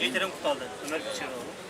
Şehit Eren Kutal'da. Ömer Kılıçdaroğlu.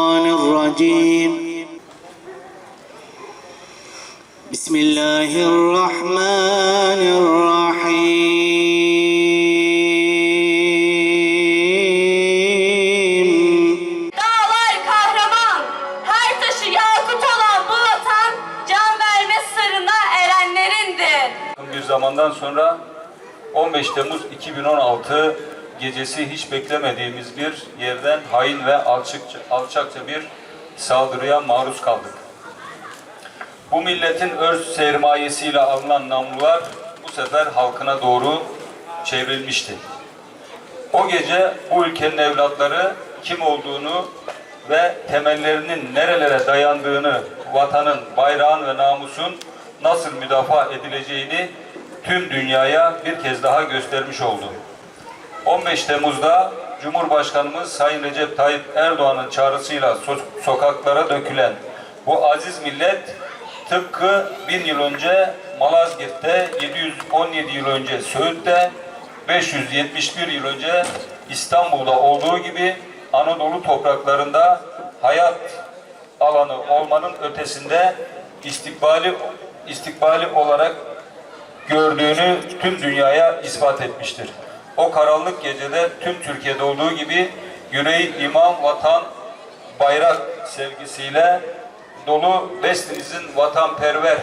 الشيطان الرجيم بسم الله الرحمن الرحيم Dağlar kahraman, her taşı yakut olan bu vatan, can verme sırrına erenlerindir. bir zamandan sonra 15 Temmuz 2016 gecesi hiç beklemediğimiz bir yerden hain ve alçakça, alçakça bir saldırıya maruz kaldık. Bu milletin öz sermayesiyle alınan namlular bu sefer halkına doğru çevrilmişti. O gece bu ülkenin evlatları kim olduğunu ve temellerinin nerelere dayandığını, vatanın, bayrağın ve namusun nasıl müdafaa edileceğini tüm dünyaya bir kez daha göstermiş oldu. 15 Temmuz'da Cumhurbaşkanımız Sayın Recep Tayyip Erdoğan'ın çağrısıyla so- sokaklara dökülen bu aziz millet tıpkı bin yıl önce Malazgirt'te, 717 yıl önce Söğüt'te, 571 yıl önce İstanbul'da olduğu gibi Anadolu topraklarında hayat alanı olmanın ötesinde istikbali istikbali olarak gördüğünü tüm dünyaya ispat etmiştir. O karanlık gecede tüm Türkiye'de olduğu gibi yüreği imam, vatan, bayrak sevgisiyle dolu bestimizin vatanperver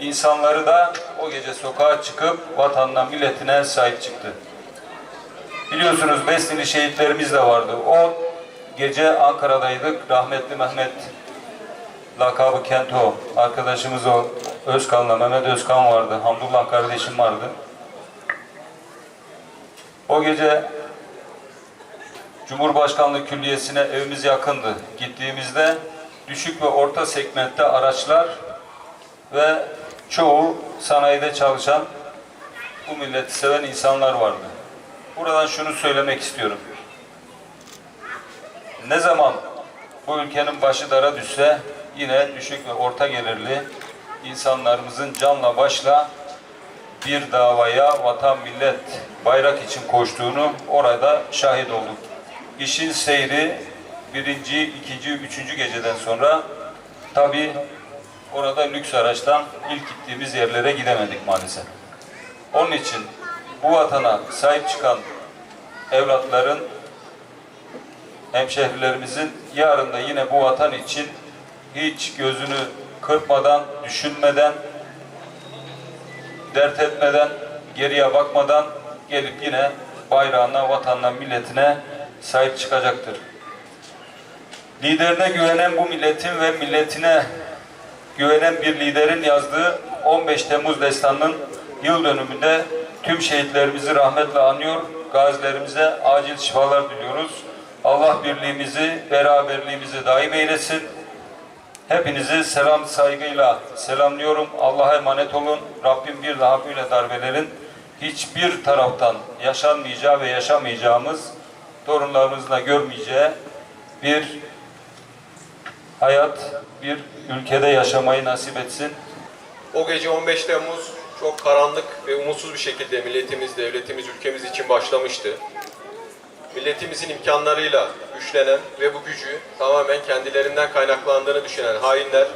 insanları da o gece sokağa çıkıp vatanına, milletine sahip çıktı. Biliyorsunuz Bestili şehitlerimiz de vardı. O gece Ankara'daydık. Rahmetli Mehmet lakabı Kento arkadaşımız o Özkan'la Mehmet Özkan vardı. Hamdullah kardeşim vardı. O gece Cumhurbaşkanlığı Külliyesi'ne evimiz yakındı. Gittiğimizde düşük ve orta segmentte araçlar ve çoğu sanayide çalışan bu milleti seven insanlar vardı. Buradan şunu söylemek istiyorum. Ne zaman bu ülkenin başı dara düşse yine düşük ve orta gelirli insanlarımızın canla başla bir davaya vatan millet bayrak için koştuğunu orada şahit olduk. İşin seyri birinci, ikinci, üçüncü geceden sonra tabi orada lüks araçtan ilk gittiğimiz yerlere gidemedik maalesef. Onun için bu vatana sahip çıkan evlatların hemşehrilerimizin yarın da yine bu vatan için hiç gözünü kırpmadan, düşünmeden, dert etmeden, geriye bakmadan gelip yine bayrağına, vatanına, milletine sahip çıkacaktır. Liderine güvenen bu milletin ve milletine güvenen bir liderin yazdığı 15 Temmuz destanının yıl dönümünde tüm şehitlerimizi rahmetle anıyor, gazilerimize acil şifalar diliyoruz. Allah birliğimizi, beraberliğimizi daim eylesin. Hepinizi selam saygıyla selamlıyorum. Allah'a emanet olun. Rabbim bir daha böyle darbelerin hiçbir taraftan yaşanmayacağı ve yaşamayacağımız torunlarımızın da görmeyeceği bir hayat, bir ülkede yaşamayı nasip etsin. O gece 15 Temmuz çok karanlık ve umutsuz bir şekilde milletimiz, devletimiz, ülkemiz için başlamıştı. Milletimizin imkanlarıyla güçlenen ve bu gücü tamamen kendilerinden kaynaklandığını düşünen hainler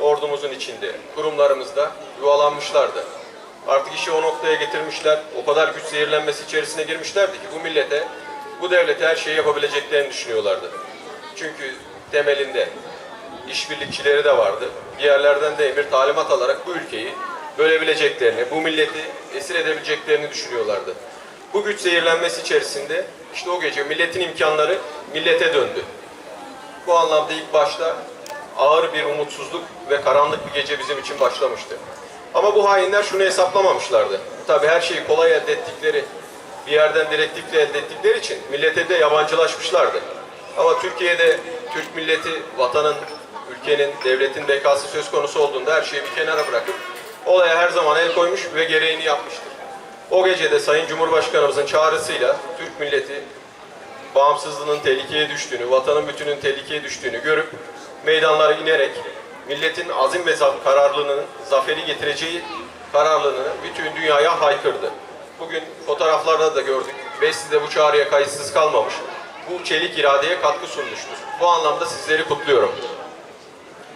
ordumuzun içinde, kurumlarımızda yuvalanmışlardı. Artık işi o noktaya getirmişler, o kadar güç zehirlenmesi içerisine girmişlerdi ki bu millete, bu devlete her şeyi yapabileceklerini düşünüyorlardı. Çünkü temelinde işbirlikçileri de vardı. Bir yerlerden de emir talimat alarak bu ülkeyi bölebileceklerini, bu milleti esir edebileceklerini düşünüyorlardı. Bu güç zehirlenmesi içerisinde işte o gece milletin imkanları millete döndü. Bu anlamda ilk başta ağır bir umutsuzluk ve karanlık bir gece bizim için başlamıştı. Ama bu hainler şunu hesaplamamışlardı. Tabii her şeyi kolay elde ettikleri, bir yerden direktifle elde ettikleri için millete de yabancılaşmışlardı. Ama Türkiye'de Türk milleti, vatanın, ülkenin, devletin bekası söz konusu olduğunda her şeyi bir kenara bırakıp olaya her zaman el koymuş ve gereğini yapmıştır. O gecede Sayın Cumhurbaşkanımızın çağrısıyla Türk milleti bağımsızlığının tehlikeye düştüğünü, vatanın bütünün tehlikeye düştüğünü görüp meydanlara inerek milletin azim ve kararlılığının zaferi getireceği kararlılığını bütün dünyaya haykırdı. Bugün fotoğraflarda da gördük. Besli de bu çağrıya kayıtsız kalmamış. Bu çelik iradeye katkı sunmuştur. Bu anlamda sizleri kutluyorum.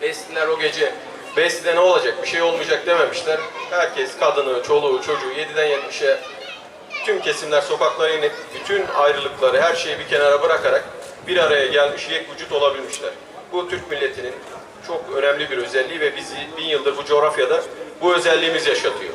Besliler o gece Besli'de ne olacak, bir şey olmayacak dememişler. Herkes kadını, çoluğu, çocuğu 7'den 70'e tüm kesimler sokaklara inip bütün ayrılıkları, her şeyi bir kenara bırakarak bir araya gelmiş, yek vücut olabilmişler. Bu Türk milletinin çok önemli bir özelliği ve bizi bin yıldır bu coğrafyada bu özelliğimiz yaşatıyor.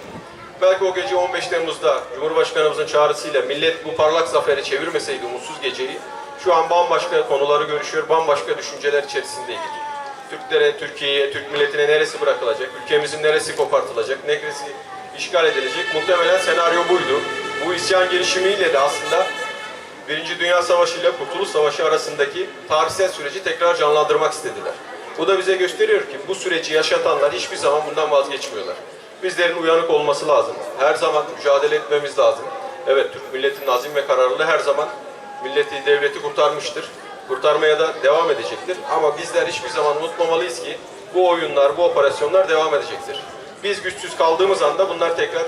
Belki o gece 15 Temmuz'da Cumhurbaşkanımızın çağrısıyla millet bu parlak zaferi çevirmeseydi umutsuz geceyi, şu an bambaşka konuları görüşüyor, bambaşka düşünceler içerisindeydik. Türklere, Türkiye'ye, Türk milletine neresi bırakılacak, ülkemizin neresi kopartılacak, neresi işgal edilecek, muhtemelen senaryo buydu. Bu isyan girişimiyle de aslında Birinci Dünya Savaşı ile Kurtuluş Savaşı arasındaki tarihsel süreci tekrar canlandırmak istediler. Bu da bize gösteriyor ki bu süreci yaşatanlar hiçbir zaman bundan vazgeçmiyorlar. Bizlerin uyanık olması lazım. Her zaman mücadele etmemiz lazım. Evet Türk milletinin azim ve kararlılığı her zaman milleti, devleti kurtarmıştır. Kurtarmaya da devam edecektir. Ama bizler hiçbir zaman unutmamalıyız ki bu oyunlar, bu operasyonlar devam edecektir. Biz güçsüz kaldığımız anda bunlar tekrar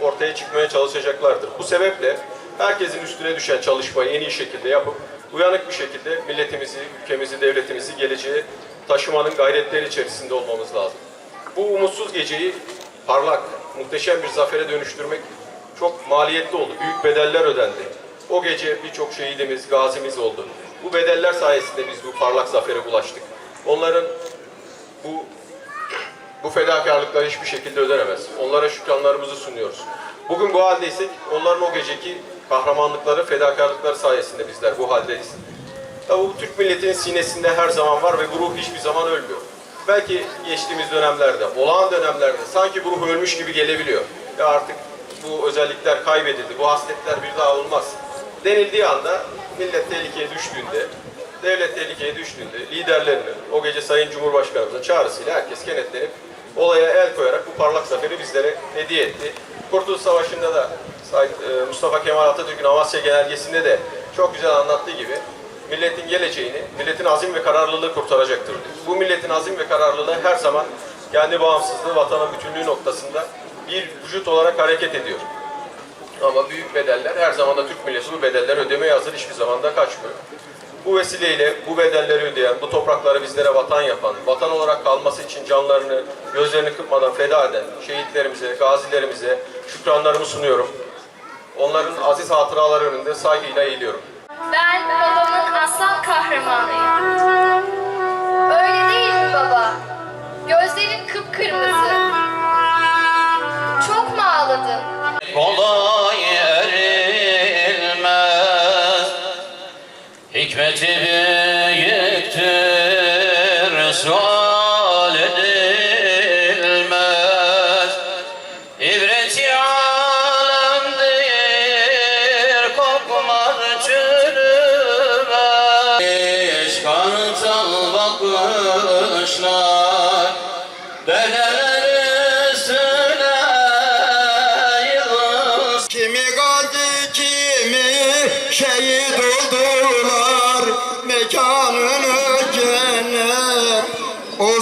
ortaya çıkmaya çalışacaklardır. Bu sebeple herkesin üstüne düşen çalışmayı en iyi şekilde yapıp uyanık bir şekilde milletimizi, ülkemizi, devletimizi geleceğe taşımanın gayretleri içerisinde olmamız lazım. Bu umutsuz geceyi parlak, muhteşem bir zafere dönüştürmek çok maliyetli oldu. Büyük bedeller ödendi. O gece birçok şehidimiz, gazimiz oldu. Bu bedeller sayesinde biz bu parlak zafere ulaştık. Onların bu bu fedakarlıklar hiçbir şekilde ödenemez. Onlara şükranlarımızı sunuyoruz. Bugün bu haldeysek onların o geceki kahramanlıkları, fedakarlıkları sayesinde bizler bu haldeyiz. Tabi bu Türk milletinin sinesinde her zaman var ve bu ruh hiçbir zaman ölmüyor. Belki geçtiğimiz dönemlerde, olağan dönemlerde sanki bu ruh ölmüş gibi gelebiliyor. Ya artık bu özellikler kaybedildi, bu hasletler bir daha olmaz. Denildiği anda millet tehlikeye düştüğünde, devlet tehlikeye düştüğünde liderlerinin o gece Sayın Cumhurbaşkanımızın çağrısıyla herkes kenetlenip olaya el koyarak bu parlak zaferi bizlere hediye etti. Kurtuluş Savaşı'nda da e, Mustafa Kemal Atatürk'ün Amasya Genelgesi'nde de çok güzel anlattığı gibi milletin geleceğini, milletin azim ve kararlılığı kurtaracaktır. Bu milletin azim ve kararlılığı her zaman kendi bağımsızlığı, vatanın bütünlüğü noktasında bir vücut olarak hareket ediyor. Ama büyük bedeller her zaman da Türk milleti bu bedeller ödemeye hazır hiçbir zaman da kaçmıyor. Bu vesileyle bu bedelleri ödeyen, bu toprakları bizlere vatan yapan, vatan olarak kalması için canlarını, gözlerini kırpmadan feda eden şehitlerimize, gazilerimize şükranlarımı sunuyorum. Onların aziz hatıraları önünde saygıyla eğiliyorum. Ben babamın aslan kahramanıyım. Öyle değil mi baba? Gözlerin kıpkırmızı. Çok mu ağladın? kolay Hikmeti büyüktür sual edilmez. İbreti alemdir kokmaz çürümez. Kanıtal bakmışlar.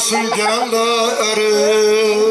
Olsun canları